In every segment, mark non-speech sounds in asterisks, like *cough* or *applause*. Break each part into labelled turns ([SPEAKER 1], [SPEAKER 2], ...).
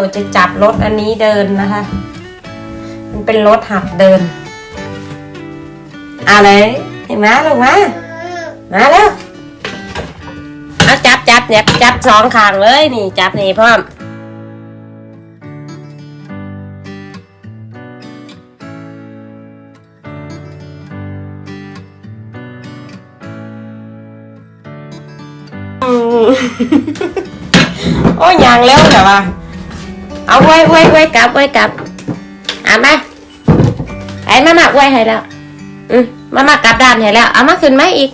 [SPEAKER 1] ตัวจะจับรถอันนี้เดินนะคะ มันเป็นรถหักเดินเอาเลยเห็นไหมลงมามาแล้วเอาจับจับจับจับสองข้างเลยนี่จับนี่พร้อมอืมโอ้ยยังเร็วแต่ว่าเอาไว้ไว้ไว้กลับไว้กลับเอามาไอ้มามาไว้ใ Ờ quay quay quay cặp quay cặp. À má. Ấy, má má quay hay đâu Ừ má má cặp đàn hay đâu À má khuyên mấy ít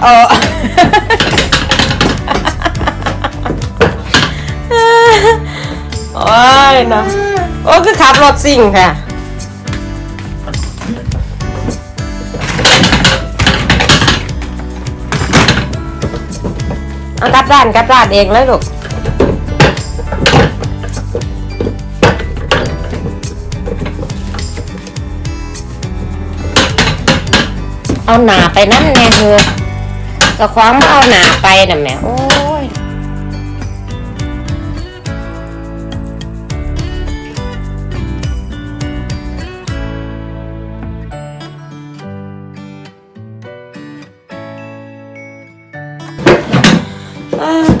[SPEAKER 1] Ờ. *laughs* Ôi nào โอ้คือขับรถสิ่งค่ะ เอากลับด้านกลับด้านเองเลยลูกเอาหนาไปนั่นแน่เธอก็ควางเอาหนาไปน่ะแม่โอ้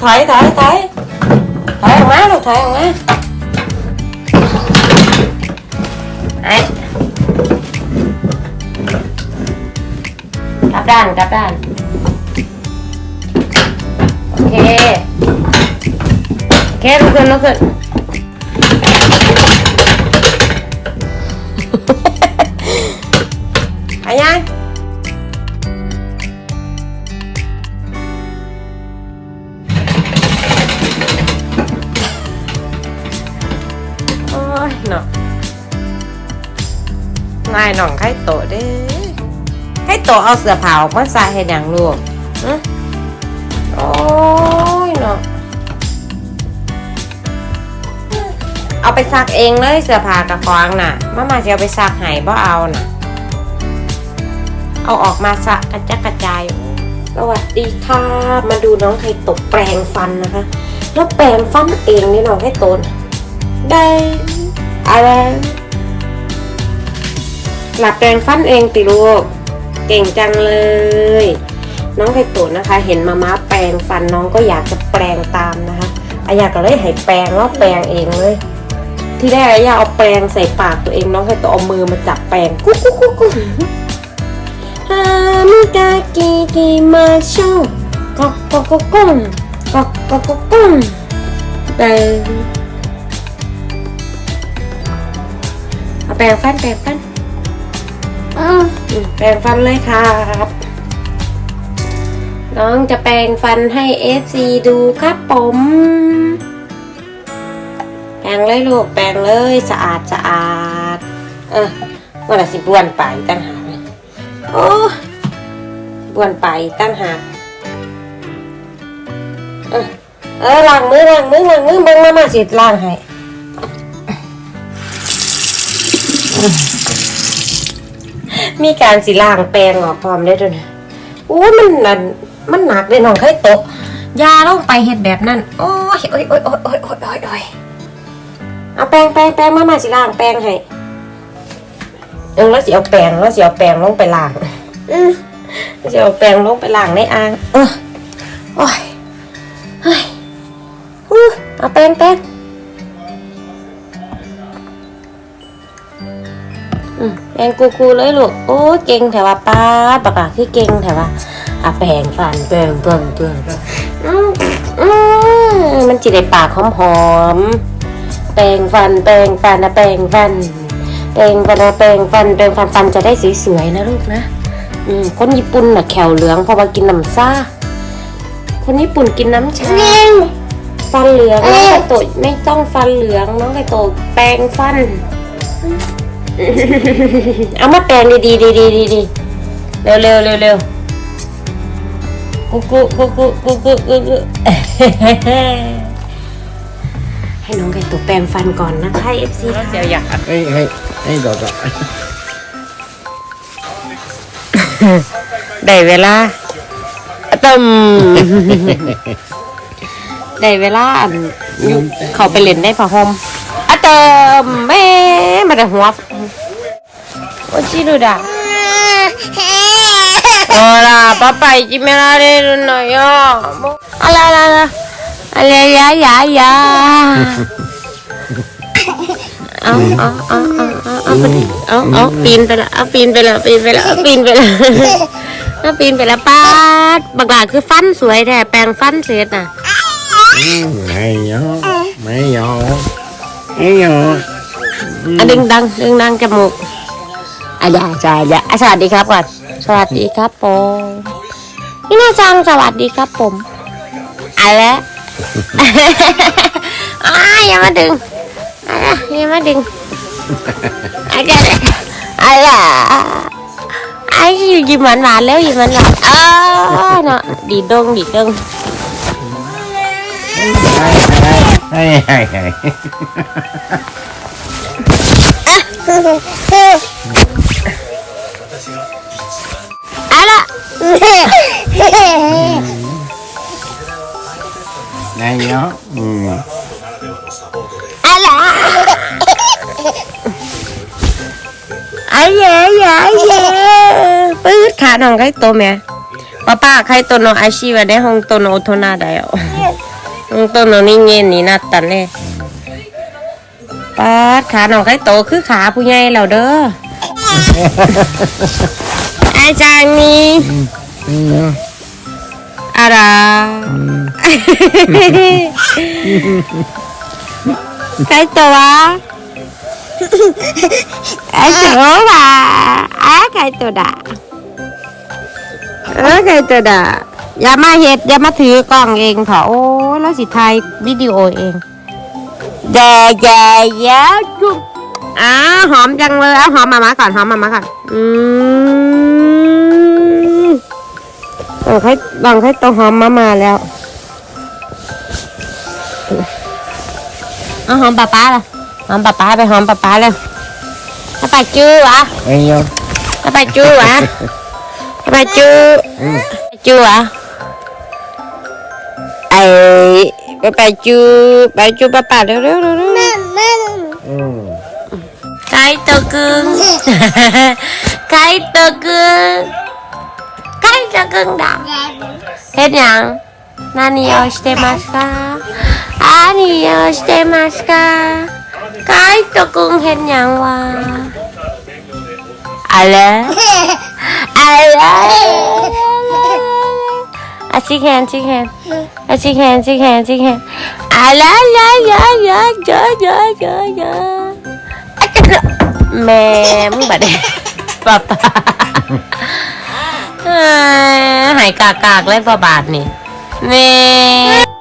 [SPEAKER 1] thấy thấy thấy thấy không á đâu thấy không á đấy. Cặp đàn đáp đàn ok. Ok, nó gần nó gần. นายน่องไข่โตเด้ไข่โตเอาเสื้อผ้าออกมาใส่ให้ดังลูกอะโอ้ยเนาะเอาไปซักเองเลยเสื้อผ้ากระฟางน่ะมามาจะเอาไปซักให้บ่เอาน่ะ เอาออกมาซักกระจัดกระจายสวัสดีค่ะ มาดูน้องไข่ตะแปรงฟันนะคะ แล้วแปรงฟันเองนี่น้องไข่โตะได้อะไร หลับแปรงฟันเองติลูก เก่งจังเลย น้องไข่ตุ๋นนะคะ เห็นมาม่าแปรงฟันน้องก็อยากจะแปรงตามนะคะอาอยากก็เลยให้แปรงแล้วแปรงเองเลย ที่แรกอาอยากเอาแปรงใส่ปากตัวเองน้องไข่ตุ๋นเอามือมาจับแปรงกุ๊กกุ๊กกุ๊กกุ๊กฮามิกากิกิมาโชก็ก็ก็ก้งก็ก็ก็ก้งแปรงเอาแปรงฟันแปรงฟันอืม แปรงฟันเลยครับน้องจะแปรงฟันให้ FC ดูครับผม แปรงเลยลูกแปรงเลยสะอาดสะอาด เออวันละสิบ้วนไปตั้งหากโอ้บ้วนไปตั้งหากเออเออล้างมือล้างมือล้างมือเบิ่งมามาสิล้างให้ มีการสิล่างแปลงออกพร้อมได้ด้วยนะโอ้ยมันนั่นมันหนักเลยน้องเคยตกยาลงไปเห็ดแบบนั้น โอ้ยโอ้ยโอ้ยโอ้ยโอ้ยโอ้ยโอ้ยโอ้ยเอาแปรงแปรงแปรงมามาสิล่างแปรงให้เออแล้วสิเอาแปรงแล้วสิเอาแปรงลงไปล้างอือแล้วสิเอาแปรงลงไปล้างในอ่างเออโอ้ยเฮ้ยอู้เอาแปรงแปรง แปรงกูกูๆเลยลูก โอ้ยเก่งแถวว่าป้าดปากกาที่เก่งแถวว่าอะแปรงฟันแปรงแปรงแปรงอืมอืมมันจิได้ปากหอมหอมๆแปรงฟัน แปรงฟันนะแปรงฟันแปรงฟันนะแปรงฟันแปรงฟันฟันจะได้สวยๆนะลูกนะอืมคนญี่ปุ่นน่ะแขวเหลืองเพราะว่ากินน้ำซ่า คนญี่ปุ่นกินน้ำชาฟันเหลืองน้องไก่โตะไม่ต้องฟันเหลืองน้องไก่โตะแปรงฟัน เอามาแปรงดีดีดีดีดีดีเร็วเร็วเร็วเร็วกุ๊กกุ๊กกุ๊กกุ๊กกุ๊กกุ๊กกุ๊กกุ๊กให้ให้น้องไก่ตัวแปรงฟันก่อนนะคะ FC เดี๋ยวอยาก
[SPEAKER 2] ให้ให้ให้ดอกอะ
[SPEAKER 1] ได้เวลาตึมได้เวลาอันยุเขาไปเล่นได้ผ้าห่มอะเติ มแม่มาแต่หัวโอชิดูดาโอ้ล่ะป้าไปจิเมลาเรนหน่อยอะไรอะไรอะไรยายายาเอาเอาเอาเอาเอาเอาเอาปีนไปละเอาปีนไปละปีนไปละเอาปีนไปละเอาปีนไปละป้าบักหลาคือฟันสวยแท้แปรงฟันเสร็จน่ะ
[SPEAKER 2] ไม่ยอไม่ยอ ไม่ยอ
[SPEAKER 1] อะดึงดังดึงดังจมูกอะอย่าจ่าอย่าอะสวัสดีครับก่อนสวัสดีครับผมนี่นาจังสวัสดีครับผมอะแล้วอ้ายอย่ามาดึงอะอย่ามาดึงอะแกอะไรไอ้อยู่ยิ้มหวานหวานๆแล้วยิ้มหวานหวานๆเออเนาะดีดงดีดง
[SPEAKER 2] ให้ให้ให้
[SPEAKER 1] อะละ
[SPEAKER 2] ไม่ยออืม
[SPEAKER 1] อะละไอ้เย่เย่เย่ปื๊ดขาน้องใครโตแม่ป้าป้าใครโตน้องอาชีวะได้ห้องโตน้องโอโทนาได้อ๋อ ห้องโตน้องนี่เงี้ยนี่นัดตันเลยปาดขาน้องใครโตคือขาผู้ใหญ่แล้วเด้อไอาจารย์นี่
[SPEAKER 2] อะ
[SPEAKER 1] ไรใครตัวไอ้ตัวว่าไอ้ใครตัวด่าเออใครตัวด่าอย่ามาเฮ็ดอย่ามาถือกล้องเองเถอะโอ้ ยแล้วสิถ่ายวิดีโอเองแย่แย่แย่จุ๊บอ่าหอมจังเลยเอาหอมมามาก่อนหอมมามาก่อนอืมลองให้ลองให้ตัวหอมมามาแล้วเอาหอมป้าป้าล่ะหอมป้าป้าไปหอมป้าป้าเลยถ้าไปจื้อวะ
[SPEAKER 2] ไม่ยอ
[SPEAKER 1] ถ้าไปจื้อวะถ้าไปจื้อ
[SPEAKER 2] อืม
[SPEAKER 1] จื้อวะไอ้ไปไปจื้อไปจื้อป้าป้าเร็วเ ai, bà bà chú bà chú bà bà đó đó đó cái tơ cưng cái tơ cưng cái tơ cưng đó, hết nhỉ nani yo shite masu ka ani yo shite masu ka cái tơ cưng Hẹn nhỉ wa À ale à xin hẹn, xin hẹn. shake hand shake hand shake hand อะลาลาลาลาลาลาลาลาแม่มึบัดเดป้าป้าหายกากๆเลยบ่บาทนี่แม่